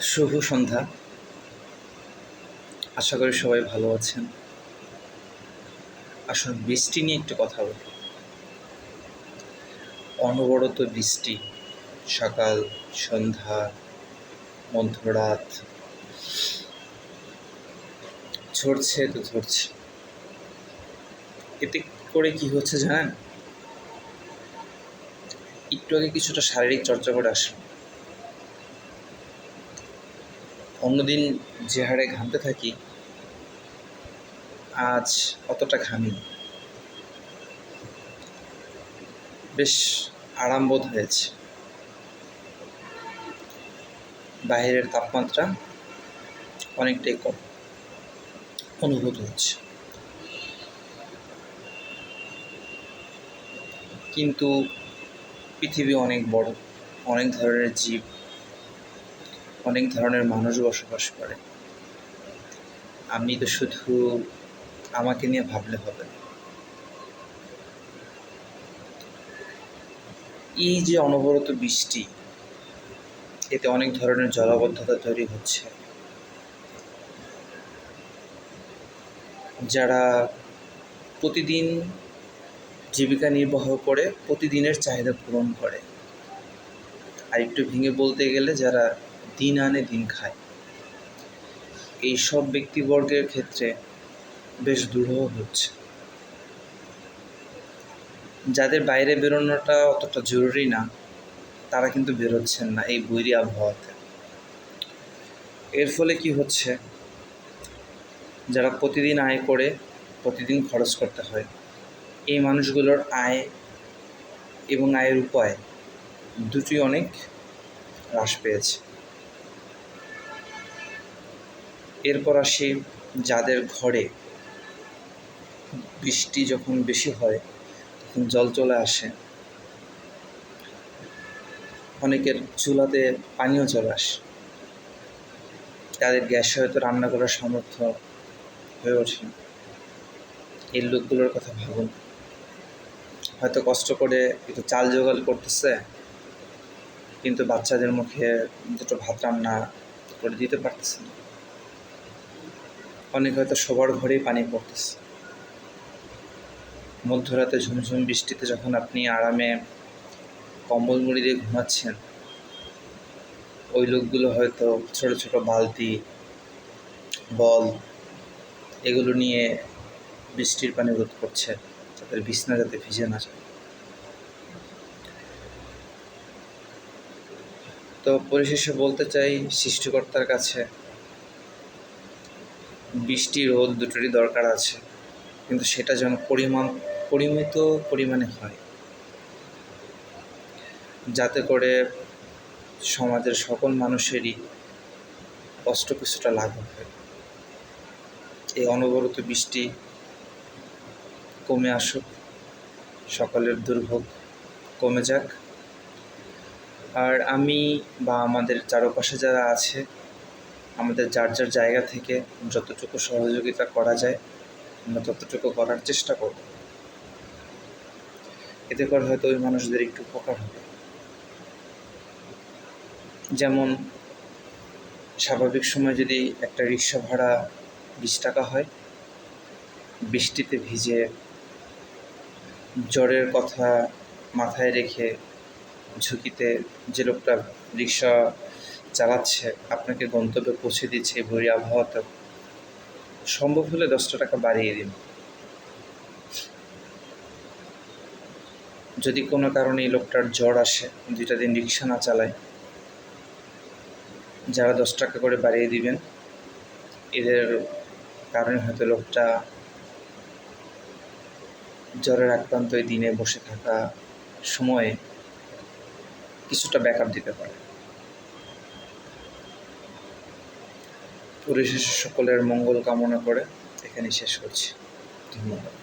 শুভ সন্ধ্যা। আশা করি সবাই ভালো আছেন। আসলে বৃষ্টি নিয়ে একটু কথা বলি। অনবরত বৃষ্টি, সকাল, সন্ধ্যা, মধ্যরাত। ঝরছে তো ঝরছে। এতে করে কি হচ্ছে জানেন? একটু আগে কিছুটা শারীরিক চর্চা করে আসলাম। অন্যদিন যে হারে ঘামতে থাকি, আজ অতটা ঘামি বেশ আরাম বোধ হয়েছে। বাইরের তাপমাত্রা অনেকটাই কম অনুভূত হচ্ছে। কিন্তু পৃথিবী অনেক বড়, অনেক ধরনের জীব অনেক ধরনের মানুষ বসবাস করে। আমি তো শুধু আমাকে নিয়ে ভাবলে হবে। এই যে অনবরত বৃষ্টি, এতে অনেক ধরনের জলাবদ্ধতা তৈরি হচ্ছে। যারা প্রতিদিন জীবিকা নির্বাহ করে, প্রতিদিনের চাহিদা পূরণ করে। আর একটু ভেঙে বলতে গেলে যারা দিন আনে, দিন খায়। এই সব ব্যক্তিবর্গের ক্ষেত্রে বেশ দুরূহ হচ্ছে। যাদের বাইরে বেরোনোটা অতটা জরুরি না, তারা কিন্তু বেরোচ্ছেন না এই বৈরী আবহাওয়াতে। এর ফলে কি হচ্ছে? যারা প্রতিদিন আয় করে, প্রতিদিন খরচ করতে হয়, এই মানুষগুলোর আয় এবং আয়ের উপায় দুটি অনেক হ্রাস পেয়েছে। এরপর আসি যাদের ঘরে বৃষ্টি যখন বেশি হয়, তখন জল চলে আসে। অনেকের চুলাতে পানিও চলে আসে। তাদের গ্যাসে হয়তো রান্না করার সামর্থ্য হয়ে ওঠে এই লোকগুলোর কথা ভাবুন। হয়তো কষ্ট করে একটু চাল জোগাড় করতেছে, কিন্তু বাচ্চাদের মুখে দুটো ভাত রান্না করে দিতে পারতেছে না। অনেক হয়তো সবার ঘরেই পানি পড়তেছে। মধ্যরাতে ঝুমঝুম বৃষ্টিতে যখন আপনি আরামে কম্বল মুড়ি দিয়ে ঘুমাচ্ছেন, ওই লোকগুলো হয়তো ছোট ছোট বালতি, বল, এগুলো নিয়ে বৃষ্টির পানি রোধ করছে, তাদের বিছনা যাতে ভিজে না যায়। তো পরিশেষে বলতে চাই, সৃষ্টিকর্তার কাছে বৃষ্টি, রোদ দুটোরই দরকার আছে। কিন্তু সেটা যেন পরিমাণ, পরিমিত পরিমাণে হয়। যাতে করে সমাজের সকল মানুষেরই কষ্ট কিছুটা লাঘব হয়। এই অনবরত বৃষ্টি কমে আসুক, সকলের দুর্ভোগ কমে যাক। আর আমি বা আমাদের চারপাশে যারা আছে আমাদের যার যার জায়গা থেকে যতটুকু সহযোগিতা করা যায়, আমরা ততটুকু করার চেষ্টা করব। এতে করে হয়তো ওই মানুষদের একটু উপকার হবে। যেমন, স্বাভাবিক সময় যদি একটা রিক্সা ভাড়া বিশ টাকা হয়, বৃষ্টিতে ভিজে জ্বরের কথা মাথায় রেখে ঝুঁকিতে যে লোকটা রিক্সা চালাচ্ছে, আপনাকে গন্তব্যে পৌঁছে দিচ্ছে ভরি আবহাওয়াতে সম্ভব হলে দশটা টাকা বাড়িয়ে দিন। যদি কোনো কারণে এই লোকটার জ্বর আসে, দুইটা দিন রিক্সা না চালায়, যারা দশ টাকা করে বাড়িয়ে দিবেন, এদের কারণে হয়তো লোকটা জ্বরের আক্রান্ত দিনে বসে থাকা সময়ে কিছুটা ব্যাকআপ দিতে পারে। পরিশেষে সকলের মঙ্গল কামনা করে এখানে শেষ করছি। ধন্যবাদ।